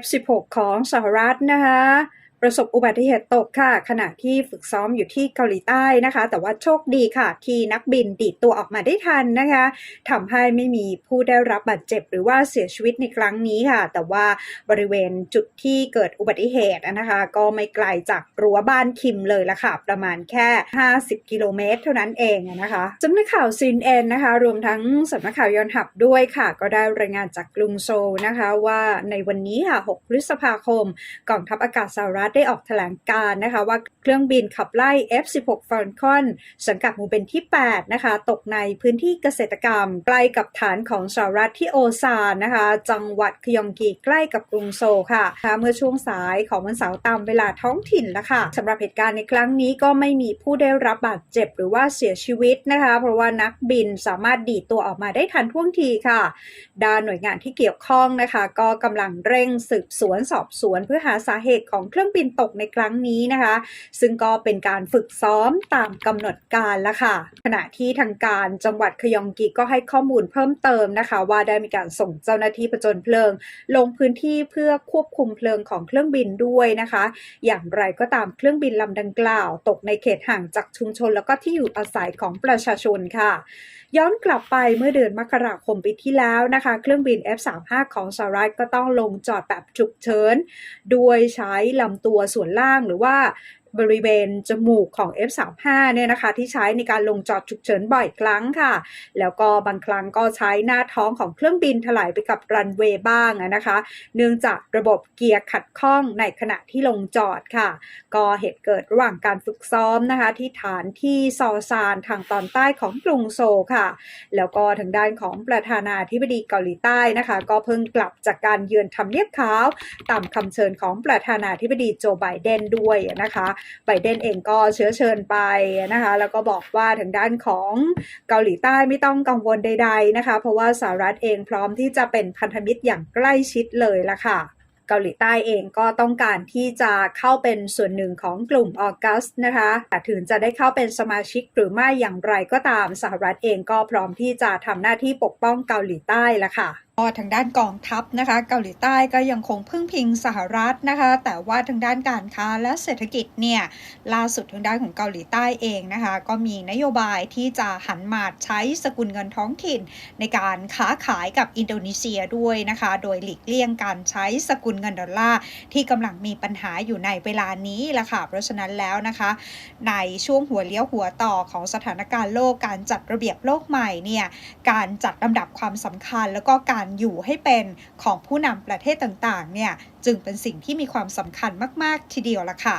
F16 ของสหรัฐนะคะ ประสบอุบัติเหตุตกค่ะ ขณะที่ฝึกซ้อมอยู่ที่เกาหลีใต้นะคะ แต่ว่าโชคดีค่ะ ที่นักบินดีดตัวออกมาได้ทันนะคะทำให้ไม่มีผู้ได้รับบาดเจ็บหรือว่าเสียชีวิตในครั้งนี้ค่ะ แต่ว่าบริเวณจุดที่เกิดอุบัติเหตุนะคะ ก็ไม่ไกลจากรั้วบ้านคิมเลยละค่ะ ประมาณแค่ 50 กิโลเมตร เท่านั้นเองนะคะสำนักข่าวซินเอ็นนะคะ รวมทั้งสำนักข่าวยอนหับด้วยค่ะ ก็ได้รายงานจากกรุงโซลนะคะ ว่าในวันนี้ค่ะ 6 พฤษภาคมกองทัพอากาศสหรัฐได้ออกแถลงการนะคะว่าเครื่องบินขับไล่ F16 Falcon สังกัดหมู่เป็นที่ 8 นะคะ ตกในพื้นที่เกษตรกรรม ใกล้กับฐานของสหรัฐที่โอซานนะคะ จังหวัดคยองกีใกล้กับกรุงโซลค่ะเมื่อช่วงสายของวันเสาร์ตามเวลาท้องถิ่นแล้วค่ะสำหรับเหตุการณ์ในครั้งนี้ก็ไม่มีผู้ได้รับบาดเจ็บหรือว่าเสียชีวิตนะคะ เพราะว่านักบินสามารถดีดตัวออกมาได้ทันท่วงทีค่ะ ด้านหน่วยงานที่เกี่ยวข้องนะคะ ก็กำลังเร่งสืบสวนสอบสวนเพื่อหาสาเหตุของเครื่องบินตกในครั้งนี้นะคะ ซึ่งก็เป็นการฝึกซ้อมตามกำหนดการแล้วค่ะ ขณะที่ทางการจังหวัดคยองกีก็ให้ข้อมูลเพิ่มเติมนะคะ ว่าได้มีการส่งเจ้าหน้าที่ประจนเพลิง ลงพื้นที่เพื่อควบคุมเพลิงของเครื่องบินด้วยนะคะ อย่างไรก็ตามเครื่องบินลำดังกล่าว ตกในเขตห่างจากชุมชน แล้วก็ที่อยู่อาศัยของประชาชนค่ะ ย้อนกลับไปเมื่อเดือนมกราคมปีที่แล้วนะคะ เครื่องบิน F35 ของสหรัฐก็ต้องลงจอดแบบฉุกเฉินด้วยใช้ลำตัวส่วนล่างหรือว่าบริเวณจมูกของ F35 เนี่ยนะคะ ที่ใช้ในการลงจอดฉุกเฉินบ่อยครั้งค่ะ แล้วก็บางครั้งก็ใช้หน้าท้องของเครื่องบินถลายไปกับรันเวย์บ้างนะคะ เนื่องจากระบบเกียร์ขัดข้องในขณะที่ลงจอดค่ะ ก็เหตุเกิดระหว่างการฝึกซ้อมนะคะ ที่ฐานที่ซอซานทางตอนใต้ของกรุงโซลค่ะ แล้วก็ทางด้านของประธานาธิบดีเกาหลีใต้นะคะ ก็เพิ่งกลับจากการเยือนทำเนียบขาว ตามคำเชิญของประธานาธิบดีโจไบเดนด้วยนะคะไบเดนเองก็เชื้อเชิญไปนะคะแล้วก็บอกว่าทางด้านของเกาหลีใต้ไม่ต้องกังวลใด ๆนะคะ เพราะว่าสหรัฐเองพร้อมที่จะเป็นพันธมิตรอย่างใกล้ชิดเลยละค่ะเกาหลีใต้เองก็ต้องการที่จะเข้าเป็นส่วนหนึ่งของกลุ่มออกัสนะคะแต่ถึงจะได้เข้าเป็นสมาชิกหรือไม่อย่างไรก็ตามสหรัฐเองก็พร้อมที่จะทำหน้าที่ปกป้องเกาหลีใต้ละค่ะ ก็ทางด้านกองทัพนะคะเกาหลีใต้ก็ยังคงพึ่งพิงสหรัฐนะคะ แต่ว่าทางด้านการค้าและเศรษฐกิจเนี่ยล่าสุดทางด้านของเกาหลีใต้เองนะคะ ก็มีนโยบายที่จะหันมาใช้สกุลเงินท้องถิ่น ในการค้าขายกับอินโดนีเซียด้วยนะคะ โดยหลีกเลี่ยงการใช้สกุลเงินดอลลาร์ที่กำลังมีปัญหาอยู่ในเวลานี้ละค่ะเพราะฉะนั้นแล้วนะคะ ในช่วงหัวเลี้ยวหัวต่อของสถานการณ์โลกการจัดระเบียบโลกใหม่เนี่ยการจัดลำดับความสำคัญแล้วก็การการอยู่ให้เป็นของผู้นำประเทศต่างๆเนี่ยจึงเป็นสิ่งที่มีความสำคัญมาก ๆ ทีเดียวละค่ะ